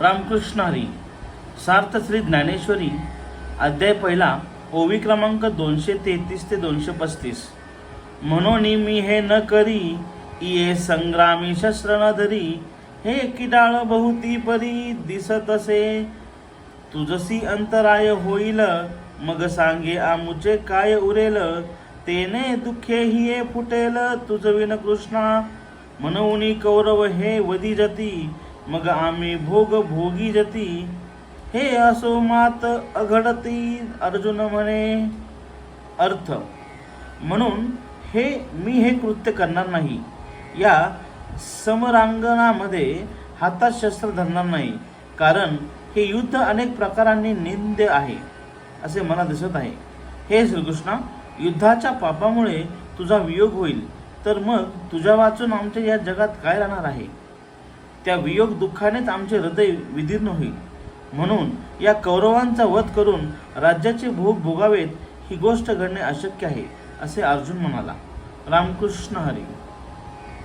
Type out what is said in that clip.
रामकृष्ण हरी सार्थ श्री ज्ञानेश्वरी अध्याय पहिला ओवी क्रमांक दोनशे तेहतीस ते दोनशे पस्तीस. म्हणून मी हे न करी ये संग्रामी शस्त्र न धरी हे किडाळ बहुती परी दिसत असे. तुझसी अंतराय होईल मग सांगे आमुचे काय उरेल तेने दुःखे हिये फुटेल तुझ विन कृष्णा म्हणून कौरव हे वदी जती मग आम्ही भोग भोगी जती. हे असो मात अघडती अर्जुन म्हणे. अर्थ. म्हणून हे मी हे कृत्य करणार नाही. या समरांगणामध्ये हातात शस्त्र धरणार नाही. कारण हे युद्ध अनेक प्रकारांनी निंद्य आहे असे मला दिसत आहे. हे श्रीकृष्णा युद्धाच्या पापामुळे तुझा वियोग होईल. तर मग तुझ्या वाचून आमच्या या जगात काय राहणार आहे? त्या वियोग दुःखानेच आमचे हृदय विदीर्ण होईल. म्हणून या कौरवांचा वध करून राज्याचे भोग भोगावेत ही गोष्ट घडणे अशक्य आहे असे अर्जुन म्हणाला. रामकृष्ण हरी.